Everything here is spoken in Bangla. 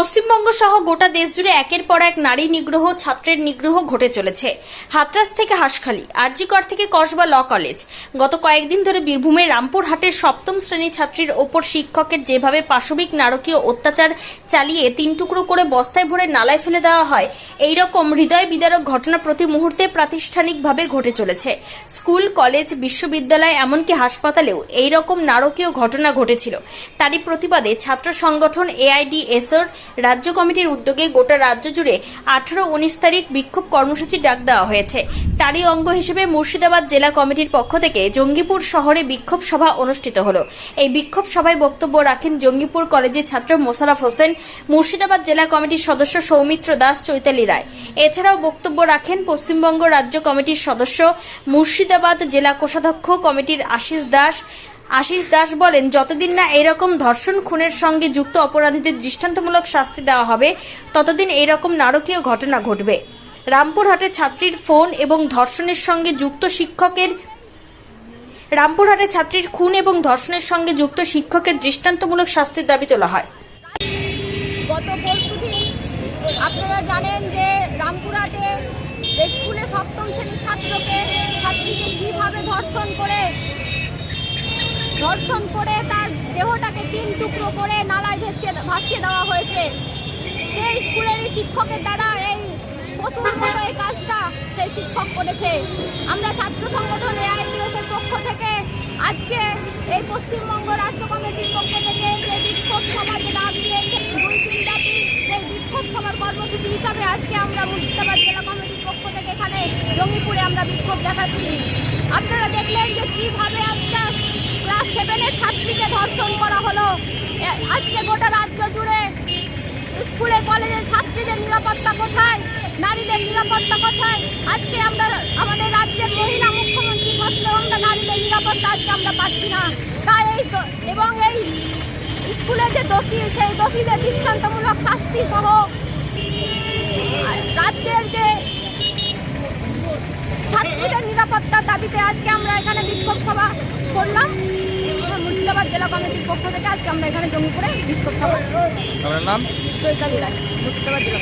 পশ্চিমবঙ্গ সহ গোটা দেশ জুড়ে একের পর এক নারী নিগ্রহ, ছাত্রের নিগ্রহ ঘটে চলেছে। হাতরাস থেকে হাসখালি, আরজিকর থেকে কসবা ল কলেজ। গত কয়েকদিন ধরে বীরভূমের রামপুরহাটের সপ্তম শ্রেণির ছাত্রীর ওপর শিক্ষকের যেভাবে পাশবিক নারকীয় অত্যাচার চালিয়ে তিন টুকরো করে বস্তায় ভরে নালায় ফেলে দেওয়া হয় এই রকম হৃদয় বিদারক ঘটনা প্রতি মুহূর্তে প্রাতিষ্ঠানিকভাবে ঘটে চলেছে। স্কুল, কলেজ, বিশ্ববিদ্যালয়, এমনকি হাসপাতালেও এই রকম নারকীয় ঘটনা ঘটেছিল। তারই প্রতিবাদে ছাত্র সংগঠন এআইডিএসওর রাজ্য কমিটির উদ্যোগে গোটা রাজ্য জুড়ে আঠারো উনিশ তারিখ বিক্ষোভ কর্মসূচি ডাক দেওয়া হয়েছে। তারই অঙ্গ হিসেবে মুর্শিদাবাদ জেলা কমিটির পক্ষ থেকে জঙ্গিপুর শহরে বিক্ষোভ সভা অনুষ্ঠিত হলো। এই বিক্ষোভ সভায় বক্তব্য রাখেন জঙ্গিপুর কলেজের ছাত্র মোশারফ হোসেন, মুর্শিদাবাদ জেলা কমিটির সদস্য সৌমিত্র দাস, চৈতালি রায়। এছাড়াও বক্তব্য রাখেন পশ্চিমবঙ্গ রাজ্য কমিটির সদস্য, মুর্শিদাবাদ জেলা কোষাধ্যক্ষ কমিটির আশিস দাস আশিস দাস বলেন, যতদিন না এরকম ধর্ষণ খুনের সঙ্গে যুক্ত অপরাধীদের দৃষ্টান্তমূলক শাস্তি দেওয়া হবে, ততদিন এরকম নারকীয় ঘটনা ঘটবে। রামপুরহাটে ছাত্রীর ফোন এবং ধর্ষণের সঙ্গে যুক্ত শিক্ষকের রামপুরহাটে ছাত্রীর খুন এবং ধর্ষণের সঙ্গে যুক্ত শিক্ষকের দৃষ্টান্তমূলক শাস্তির দাবি তোলা হয়। গত পরশুদিন আপনারা জানেন যে রামপুরহাটে স্কুলে সপ্তম শ্রেণির ছাত্রকে ছাত্রীকে কীভাবে ধর্ষণ করে ধর্ষণ করে তার দেহটাকে তিন টুকরো করে নালায় ভেসিয়ে ভাসিয়ে দেওয়া হয়েছে। সেই স্কুলেরই শিক্ষকের দ্বারা এই পশুর মতো এই কাজটা সেই শিক্ষক করেছে। আমরা ছাত্র সংগঠন এআইডিএস এর পক্ষ থেকে আজকে এই পশ্চিমবঙ্গ রাজ্য কমিটির পক্ষ থেকে যে বিক্ষোভ সভা যে ডাক দিয়েছে দুই দিন ব্যাপী সেই বিক্ষোভ সভার কর্মসূচি হিসাবে আজকে আমরা মুর্শিদাবাদ জেলা কমিটির পক্ষ থেকে এখানে জঙ্গিপুরে আমরা বিক্ষোভ দেখাচ্ছি। আপনারা দেখলেন যে কীভাবে একটা ধর্ষণ করা হলো। আজকে গোটা রাজ্য জুড়ে স্কুলে, কলেজে ছাত্রীদের নিরাপত্তা কোথায়? নারীদের নিরাপত্তা কোথায়? আজকে আমরা আমাদের রাজ্যের মহিলা মুখ্যমন্ত্রী সত্ত্বেও আমরা নারীদের নিরাপত্তা আজকে আমরা পাচ্ছি না। তাই এই এবং এই স্কুলে যে দোষী, সেই দোষীদের দৃষ্টান্তমূলক শাস্তি সহ রাজ্যের যে ছাত্রীদের নিরাপত্তার দাবিতে আজকে আমরা এখানে বিক্ষোভ সভা করলাম। জেলা কমিটির পক্ষ থেকে আজকে আমরা এখানে জঙ্গিপুরে বিক্ষোভ সভা। নাম? চৈতালি রায় মুর্শিদাবাদ জেলা